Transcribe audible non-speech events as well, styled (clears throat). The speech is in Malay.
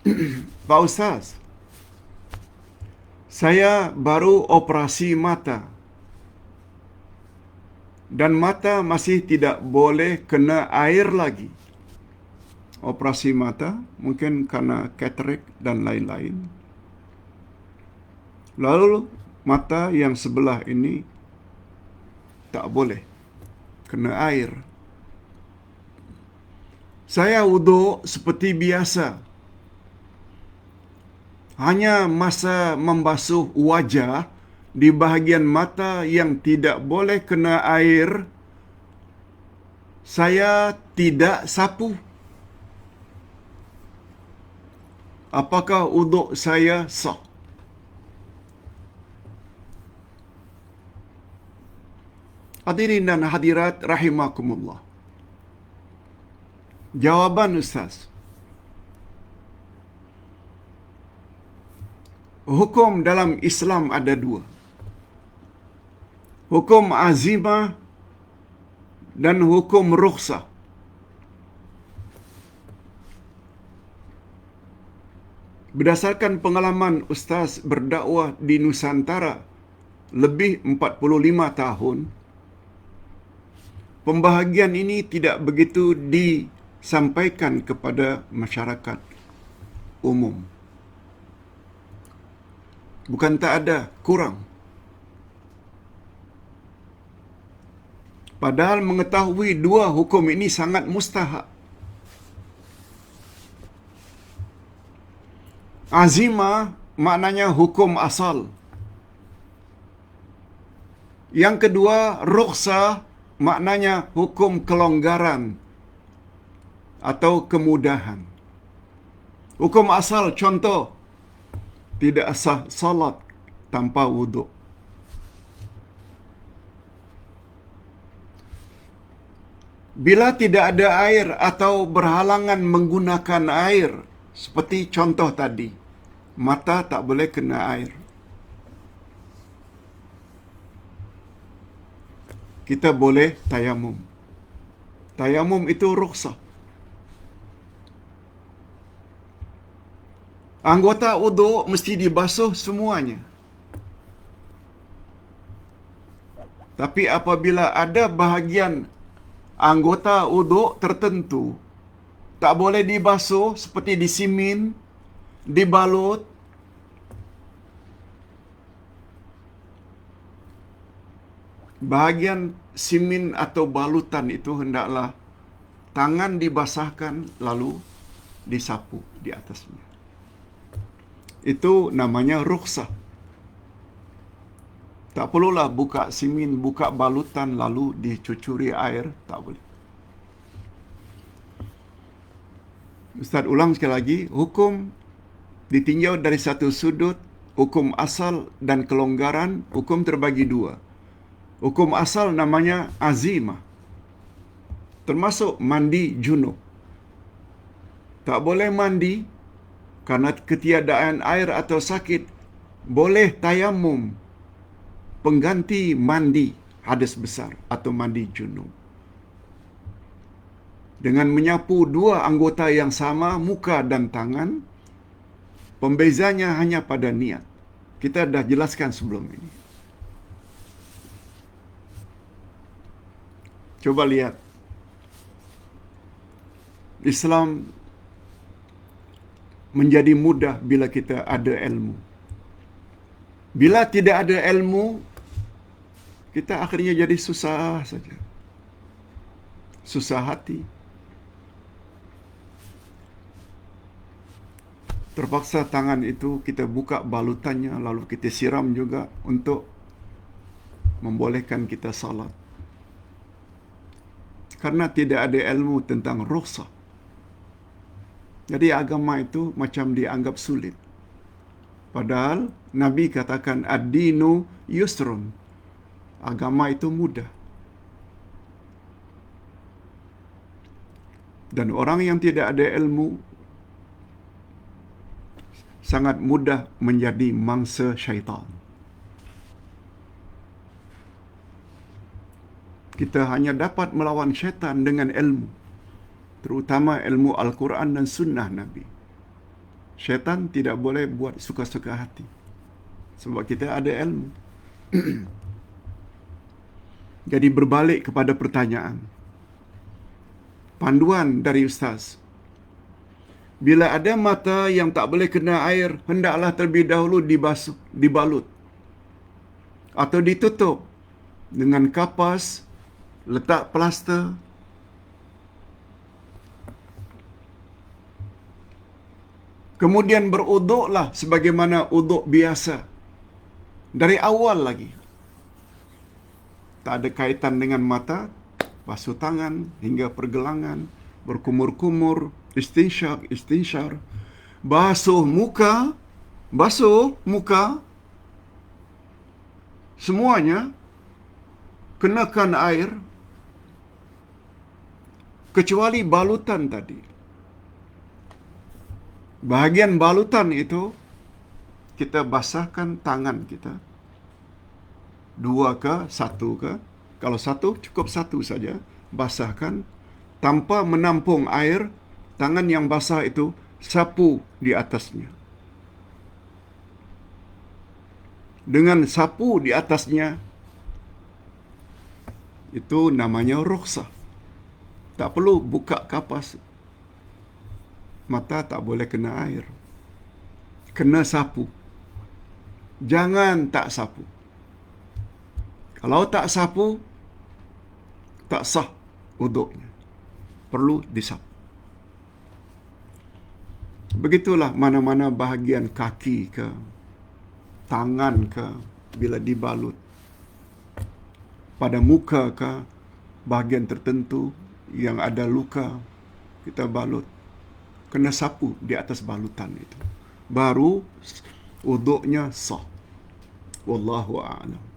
(clears throat) Pak Ustaz, saya baru operasi mata. Dan mata masih tidak boleh kena air lagi. Operasi mata mungkin karena katarak dan lain-lain. Lalu mata yang sebelah ini tak boleh kena air. Saya wuduk seperti biasa. Hanya masa membasuh wajah di bahagian mata yang tidak boleh kena air, saya tidak sapu. Apakah wuduk saya sah? Hadirin dan hadirat rahimakumullah. Jawaban Ustaz. Hukum dalam Islam ada dua. Hukum azimah dan hukum rukhsah. Berdasarkan pengalaman Ustaz berdakwah di Nusantara lebih 45 tahun, pembahagian ini tidak begitu disampaikan kepada masyarakat umum. Bukan tak ada, kurang. Padahal mengetahui dua hukum ini sangat mustahak. Azimah maknanya hukum asal. Yang kedua, rukhsah maknanya hukum kelonggaran atau kemudahan. Hukum asal contoh tidak sah salat tanpa wuduk. Bila tidak ada air atau berhalangan menggunakan air, seperti contoh tadi, mata tak boleh kena air. Kita boleh tayamum. Tayamum itu rukhsah. Anggota wuduk mesti dibasuh semuanya. Tapi apabila ada bahagian anggota wuduk tertentu tak boleh dibasuh seperti disimin, dibalut, bahagian simin atau balutan itu hendaklah tangan dibasahkan lalu disapu di atasnya. Itu namanya rukhsah. Tak perlulah buka simin, buka balutan lalu dicucuri air, tak boleh. Ustaz ulang sekali lagi, hukum ditinjau dari satu sudut, hukum asal dan kelonggaran, hukum terbagi dua. Hukum asal namanya azimah. Termasuk mandi junub. Tak boleh mandi karena ketiadaan air atau sakit. Boleh tayamum pengganti mandi hadas besar atau mandi junub. Dengan menyapu dua anggota yang sama, muka dan tangan, pembezanya hanya pada niat. Kita dah jelaskan sebelum ini. Coba lihat. Islam menjadi mudah bila kita ada ilmu. Bila tidak ada ilmu, kita akhirnya jadi susah saja. Susah hati. Terpaksa tangan itu kita buka balutannya lalu kita siram juga untuk membolehkan kita salat. Karena tidak ada ilmu tentang rukhsah. Jadi agama itu macam dianggap sulit. Padahal Nabi katakan ad-dinu yusrun. Agama itu mudah. Dan orang yang tidak ada ilmu sangat mudah menjadi mangsa syaitan. Kita hanya dapat melawan syaitan dengan ilmu. Terutama ilmu Al-Quran dan Sunnah Nabi. Syaitan tidak boleh buat suka-suka hati. Sebab kita ada ilmu. (clears throat) Jadi berbalik kepada pertanyaan. Panduan dari Ustaz. Bila ada mata yang tak boleh kena air, hendaklah terlebih dahulu dibasuh, dibalut. Atau ditutup dengan kapas, letak plaster. Kemudian beruduklah sebagaimana uduk biasa. Dari awal lagi. Tak ada kaitan dengan mata, basuh tangan hingga pergelangan, berkumur-kumur, istinsyar, istinsyar, basuh muka, basuh muka, semuanya kenakan air, kecuali balutan tadi. Bahagian balutan itu, kita basahkan tangan kita, dua ke, satu ke, kalau satu, cukup satu saja. Basahkan. Tanpa menampung air, tangan yang basah itu sapu di atasnya. Dengan sapu di atasnya, itu namanya ruksa. Tak perlu buka kapas. Mata tak boleh kena air. Kena sapu. Jangan tak sapu. Kalau tak sapu, tak sah uduknya. Perlu disapu. Begitulah mana-mana bahagian kaki ke, tangan ke, bila dibalut. Pada muka ke, bahagian tertentu yang ada luka, kita balut. Kena sapu di atas balutan itu. Baru uduknya sah. Wallahu a'lam.